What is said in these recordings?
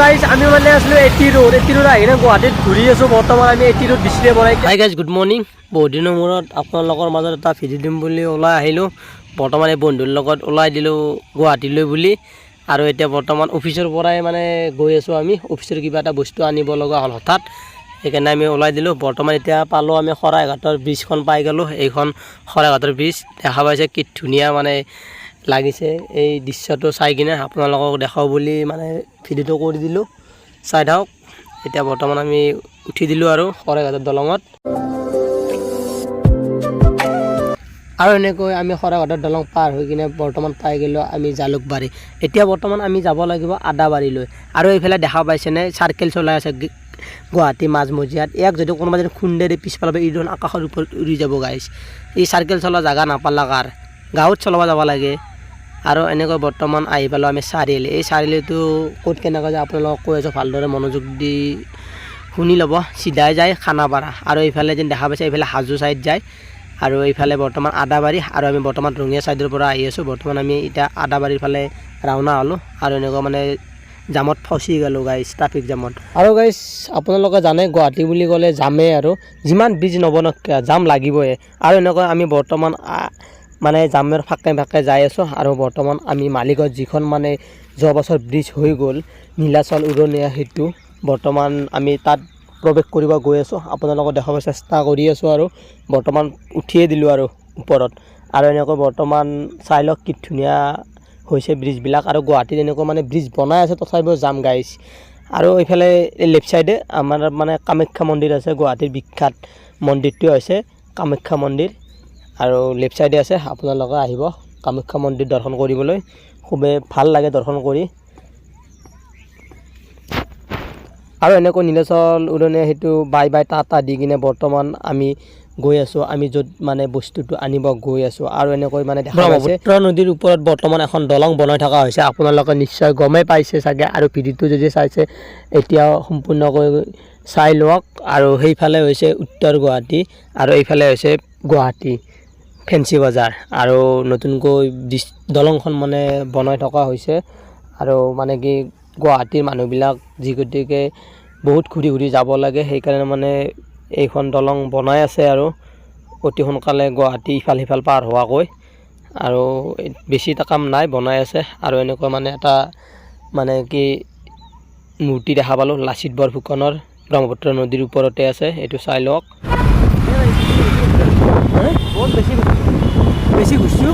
Guys আমি মানে আছিলো এটি ৰোড এটি ৰোড আহি কিনে গুৱাহাটীত ঘূৰি আছোঁ। বৰ্তমান আমি এটি ৰোড ডিছপ্লে বনাই হাই গাইজ গুড মৰ্ণিং বহুত দিনৰ মূৰত আপোনালোকৰ মাজত এটা ভিডিঅ' দিম বুলি ওলাই আহিলোঁ। বৰ্তমান এই বন্ধুৰ লগত ওলাই দিলোঁ গুৱাহাটীলৈ বুলি। আৰু এতিয়া বৰ্তমান অফিচৰ পৰাই মানে গৈ আছোঁ আমি। অফিচৰ কিবা এটা বস্তু আনিব লগা হ'ল হঠাৎ। সেইকাৰণে আমি ওলাই দিলোঁ। বৰ্তমান এতিয়া পালোঁ আমি শৰাইঘাটৰ ব্ৰিজখন পাই গ'লোঁ। এইখন শৰাইঘাটৰ ব্ৰিজ দেখা পাইছে কি ধুনীয়া মানে লাগিছে। এই দৃশ্যটো চাই কিনে আপোনালোকক দেখাওঁ বুলি মানে ভিডিঅ'টো কৰি দিলোঁ। চাই থাকক। এতিয়া বৰ্তমান আমি উঠি দিলোঁ আৰু শৰাইঘাটৰ দলঙত। আৰু এনেকৈ আমি শৰাইঘাটৰ দলং পাৰ হৈ কিনে বৰ্তমান পাই গ'লোঁ আমি জালুকবাৰী। এতিয়া বৰ্তমান আমি যাব লাগিব আদাবাৰীলৈ। আৰু এইফালে দেখা পাইছেনে? চাৰ্কেল চলাই আছে গুৱাহাটী মাজমজিয়াত। ইয়াক যদি কোনোবা যদি খুন্দেৰে পিছফালৰ পৰা ইখন আকাশৰ ওপৰত উৰি যাব গাইছ এই চাৰ্কেল চলোৱা জেগা নাপালা কাৰ? গাঁৱত চলাব যাব লাগে। আৰু এনেকৈ বৰ্তমান আহি পালোঁ আমি চাৰিআলি। এই চাৰিআলিটো ক'ত কেনেকৈ যায় আপোনালোকক কৈ আছোঁ, ভালদৰে মনোযোগ দি শুনি ল'ব। চিধাই যায় খানাপাৰা। আৰু এইফালে যেন দেখা পাইছে, এইফালে হাজো ছাইড যায়। আৰু এইফালে বৰ্তমান আদাবাৰী আৰু আমি বৰ্তমান ৰঙিয়া ছাইডৰ পৰা আহি আছোঁ। বৰ্তমান আমি এতিয়া আদাবাৰীৰ ফালে ৰাওনা হ'লোঁ আৰু এনেকুৱা মানে জামত ফচি গ'লোঁ গাইছ ট্ৰাফিক জামত। আৰু গাইছ আপোনালোকে জানে, গুৱাহাটী বুলি ক'লে জামেই আৰু। যিমান ব্ৰিজ নবনাওক জাম লাগিবই আৰু এনেকৈ আমি বৰ্তমান মানে জামৰ ফাকে ফাকে যাই আছোঁ। আৰু বৰ্তমান আমি মালিগাঁৱত যিখন মানে যোৱা বছৰ ব্ৰিজ হৈ গ'ল, নীলাচল, উৰণীয়া সেইটো বৰ্তমান আমি তাত প্ৰৱেশ কৰিব গৈ আছোঁ। আপোনালোকক দেখাব চেষ্টা কৰি আছোঁ আৰু বৰ্তমান উঠিয়ে দিলোঁ আৰু ওপৰত। আৰু এনেকৈ বৰ্তমান চাই লওক কি ধুনীয়া হৈছে ব্ৰিজবিলাক আৰু গুৱাহাটীত এনেকুৱা মানে ব্ৰিজ বনাই আছে, তথাপিও যাম গাইছ। আৰু এইফালে এই লেফ্ট চাইডে আমাৰ মানে কামাখ্যা মন্দিৰ আছে, গুৱাহাটীৰ বিখ্যাত মন্দিৰটো হৈছে কামাখ্যা মন্দিৰ। আৰু লেফ্ট চাইডে আছে আপোনালোকে আহিব। কামাখ্যা মন্দিৰ দৰ্শন কৰিবলৈ। খুবেই ভালো লাগে দৰ্শন কৰি। আৰু এনেকৈ নীলাচল উৰণীয়া সেইটো বাই বাই টাটা দি কিনে বৰ্তমান আমি গৈ আছোঁ। আমি য'ত মানে বস্তুটো আনিব গৈ আছোঁ। আৰু এনেকৈ মানে ব্ৰহ্মপুত্ৰ নদীৰ ওপৰত বৰ্তমান এখন দলং বনাই থকা হৈছে। আপোনালোকে নিশ্চয় গমেই পাইছে চাগে। আৰু ভিডিঅ'টো যদি চাইছে এতিয়া সম্পূৰ্ণকৈ চাই লওক। আৰু সেইফালে হৈছে উত্তৰ গুৱাহাটী। আৰু এইফালে হৈছে গুৱাহাটী। ফেঞ্চি বজাৰ আৰু নতুনকৈ দলংখন মানে বনাই থকা হৈছে আৰু মানে কি গুৱাহাটীৰ মানুহবিলাক যি গতিকে বহুত ঘূৰি ঘূৰি যাব লাগে সেইকাৰণে মানে এইখন দলং বনাই আছে আৰু অতি সোনকালে গুৱাহাটী ইফাল সিফাল পাৰ হোৱাকৈ আৰু বেছি এটা কাম নাই বনাই আছে আৰু এনেকুৱা মানে এটা মানে কি মূৰ্তি দেখা পালোঁ লাচিত বৰফুকনৰ ব্ৰহ্মপুত্ৰ নদীৰ ওপৰতে আছে এইটো চাই লওক। বহুত বেছি বেছি ঘুরছো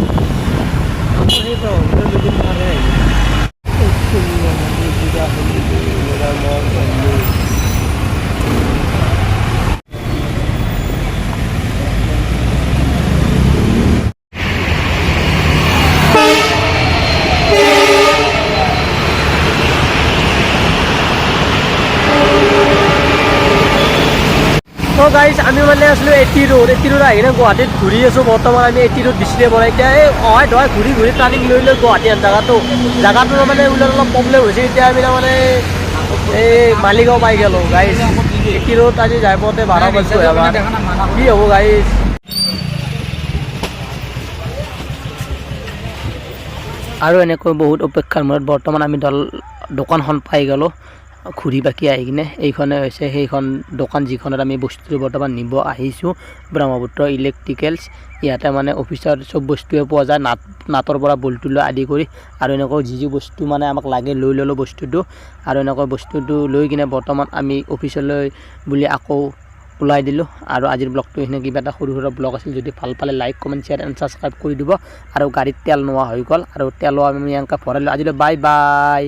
তো গাইজ আমি মানে আছিলোঁ এটি ৰোড এটি ৰোড আহি কিনে গুৱাহাটীত ঘূৰি আছোঁ। বৰ্তমান আমি এটি ৰোড ডিছপ্লে বনাই এতিয়া এই অহাই ধৰাই ঘূৰি ঘূৰি টাৰ্ণিং লৈ লৈ গুৱাহাটী জেগাটো। জেগাটো মানে ওলাই অলপ প্ৰব্লেম হৈছে। এতিয়া আমি তাৰমানে এই মালিগাঁও পাই গ'লোঁ গাইজ এটি ৰোড আজি যাই পাওঁতে বাৰ বাজিছে কি হ'ব গাইজ আৰু এনেকৈ বহুত অপেক্ষাৰ মূৰত বৰ্তমান আমি দল দোকানখন পাই গ'লোঁ। ঘূৰি বাকি আহি কিনে এইখনে হৈছে, সেইখন দোকান যিখনত আমি বস্তুটো বৰ্তমান নিব আহিছোঁ, ব্ৰহ্মপুত্ৰ ইলেক্ট্ৰিকেলছ ইয়াতে মানে অফিচৰ চব বস্তুৱে পোৱা যায়, নাট, নাটৰ পৰা বল্টু লৈ আদি কৰি। আৰু এনেকৈ যি যি বস্তু মানে আমাক লাগে লৈ ল'লোঁ বস্তুটো। আৰু এনেকৈ বস্তুটো লৈ কিনে বৰ্তমান আমি অফিচলৈ বুলি আকৌ ওলাই দিলোঁ। আৰু আজিৰ ব্লগটো এইখিনি কিবা এটা সৰু সুৰা ব্লগ আছিল, যদি ভালো পালে like comment share and subscribe কৰি দিব। আৰু গাড়ীত তেল নোহোৱা হৈ গ'ল। আৰু তেলো আমি এনেকৈ ভৰালোঁ আজিলৈ বাই বাই